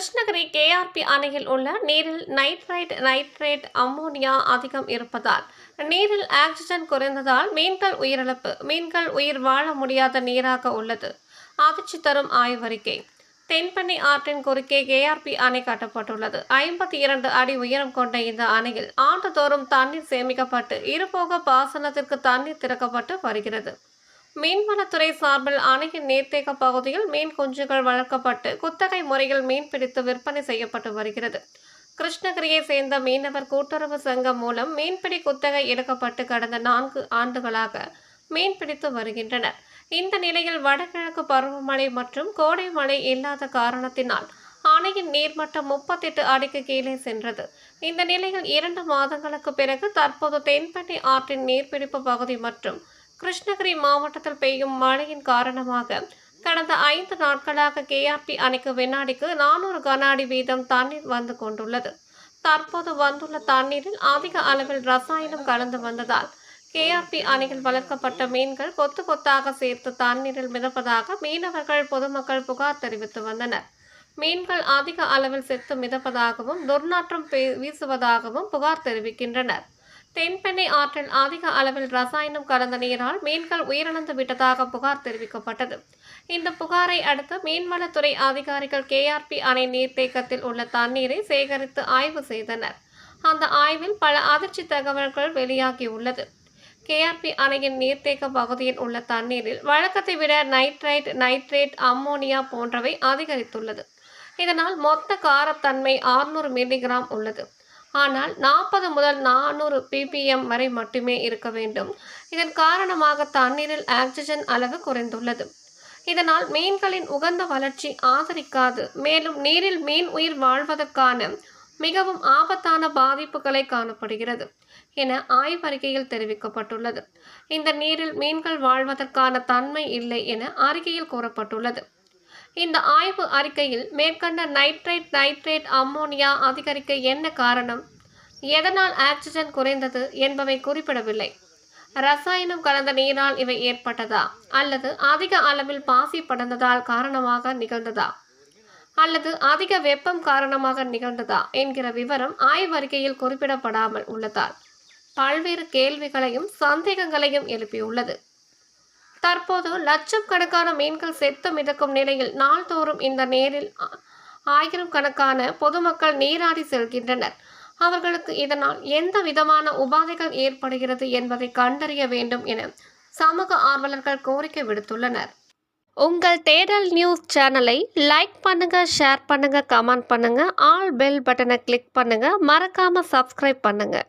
Krishnagiri KRP அணையில் உள்ள நீரில் நைட்ரைட் நைட்ரேட் அம்மோனியா அதிகம் இருப்பதால் நீரில் ஆக்சிஜன் குறைந்ததால் மீன்கள் உயிரிழப்பு மீன்கள் உயிர் வாழ முடியாத நீராக உள்ளது. அதிர்ச்சி தரும் ஆய்வறிக்கை தென்பண்ணி ஆற்றின் குறுக்கே கேஆர்பி அணை கட்டப்பட்டுள்ளது. ஐம்பத்தி இரண்டு அடி உயரம் கொண்ட இந்த அணையில் ஆண்டுதோறும் தண்ணீர் சேமிக்கப்பட்டு இருபோக பாசனத்திற்கு தண்ணீர் திறக்கப்பட்டு வருகிறது. மீன்வளத்துறை சார்பில் அணையின் நீர்த்தேக்க பகுதியில் மீன் குஞ்சுகள் வளர்க்கப்பட்டு குத்தகை முறையில் மீன் பிடித்து விற்பனை செய்யப்பட்டு வருகிறது. கிருஷ்ணகிரியை சேர்ந்த மீனவர் கூட்டுறவு சங்கம் மூலம் மீன்பிடி குத்தகை எடுக்கப்பட்டு கடந்த நான்கு ஆண்டுகளாக மீன் பிடித்து வருகின்றனர். இந்த நிலையில் வடகிழக்கு பருவமழை மற்றும் கோடை மழை இல்லாத காரணத்தினால் அணையின் நீர்மட்டம் முப்பத்தெட்டு அடிக்கு கீழே சென்றது. இந்த நிலையில் இரண்டு மாதங்களுக்கு பிறகு தற்போது தென்பண்ணி ஆற்றின் நீர்பிடிப்பு பகுதி மற்றும் கிருஷ்ணகிரி மாவட்டத்தில் பெய்யும் மழையின் காரணமாக கடந்த ஐந்து நாட்களாக கேஆர்பி அணைக்கு வினாடிக்கு நானூறு கன அடி வீதம் தண்ணீர் வந்து கொண்டுள்ளது. தற்போது வந்துள்ள தண்ணீரில் அதிக அளவில் ரசாயனம் கலந்து வந்ததால் கேஆர்பி அணையில் வளர்க்கப்பட்ட மீன்கள் கொத்து கொத்தாக சேர்த்து தண்ணீரில் மிதப்பதாக மீனவர்கள் பொதுமக்கள் புகார் தெரிவித்து வந்தனர். மீன்கள் அதிக அளவில் செத்து மிதப்பதாகவும் துர்நாற்றம் பே- வீசுவதாகவும் புகார் தெரிவிக்கின்றனர். தென்பெண்ணை ஆற்றில் அதிக அளவில் ரசாயனம் கலந்த நீரால் மீன்கள் உயிரிழந்து விட்டதாக புகார் தெரிவிக்கப்பட்டது. இந்த புகாரை அடுத்து மீன்வளத்துறை அதிகாரிகள் கேஆர்பி அணை நீர்த்தேக்கத்தில் உள்ள தண்ணீரை சேகரித்து ஆய்வு செய்தனர். அந்த ஆய்வில் பல அதிர்ச்சி தகவல்கள் வெளியாகியுள்ளது. கேஆர்பி அணையின் நீர்த்தேக்க பகுதியில் உள்ள தண்ணீரில் வழக்கத்தை விட நைட்ரைட் நைட்ரேட் அம்மோனியா போன்றவை அதிகரித்துள்ளது. இதனால் மொத்த காரத்தன்மை 600 மில்லிகிராம் உள்ளது. ஆனால் நாற்பது முதல் நானூறு பிபிஎம் வரை மட்டுமே இருக்க வேண்டும். இதன் காரணமாக தண்ணீரில் ஆக்சிஜன் அளவு குறைந்துள்ளது. இதனால் மீன்களின் உகந்த வளர்ச்சி ஆதரிக்காது. மேலும் நீரில் மீன் உயிர் வாழ்வதற்கான மிகவும் ஆபத்தான பாதிப்புகளை காணப்படுகிறது என ஆய்வறிக்கையில் தெரிவிக்கப்பட்டுள்ளது. இந்த நீரில் மீன்கள் வாழ்வதற்கான தன்மை இல்லை என அறிக்கையில் கூறப்பட்டுள்ளது. இந்த ஆய்வு அறிக்கையில் மேற்கண்ட நைட்ரேட் நைட்ரேட் அம்மோனியா அதிகரிக்க என்ன காரணம்? எதனால் ஆக்சிஜன் குறைந்தது என்பவை குறிப்பிடவில்லை. ரசாயனம் கலந்த நீரால் இவை ஏற்பட்டதா? அல்லது அதிக அளவில் பாசி படர்ந்ததால் காரணமாக நிகழ்ந்ததா? அல்லது அதிக வெப்பம் காரணமாக நிகழ்ந்ததா? என்கிற விவரம் ஆய்வறிக்கையில் குறிப்பிடப்படாமல் உள்ளதால் பல்வேறு கேள்விகளையும் சந்தேகங்களையும் எழுப்பியுள்ளது. தற்போது லட்சம் கணக்கான மீன்கள் செத்து மிதக்கும் நிலையில் நாள்தோறும் இந்த நேரில் ஆயிரம் கணக்கான பொதுமக்கள் நீராடி செல்கின்றனர். அவர்களுக்கு இதனால் எந்த விதமான உபாதைகள் ஏற்படுகிறது என்பதை கண்டறிய வேண்டும் என சமூக ஆர்வலர்கள் கோரிக்கை விடுத்துள்ளனர். உங்கள் தேடல் நியூஸ் சேனலை லைக் பண்ணுங்க ஷேர் பண்ணுங்க கமெண்ட் பண்ணுங்க ஆல் பெல் பட்டனை கிளிக் பண்ணுங்க மறக்காம சப்ஸ்கிரைப் பண்ணுங்க.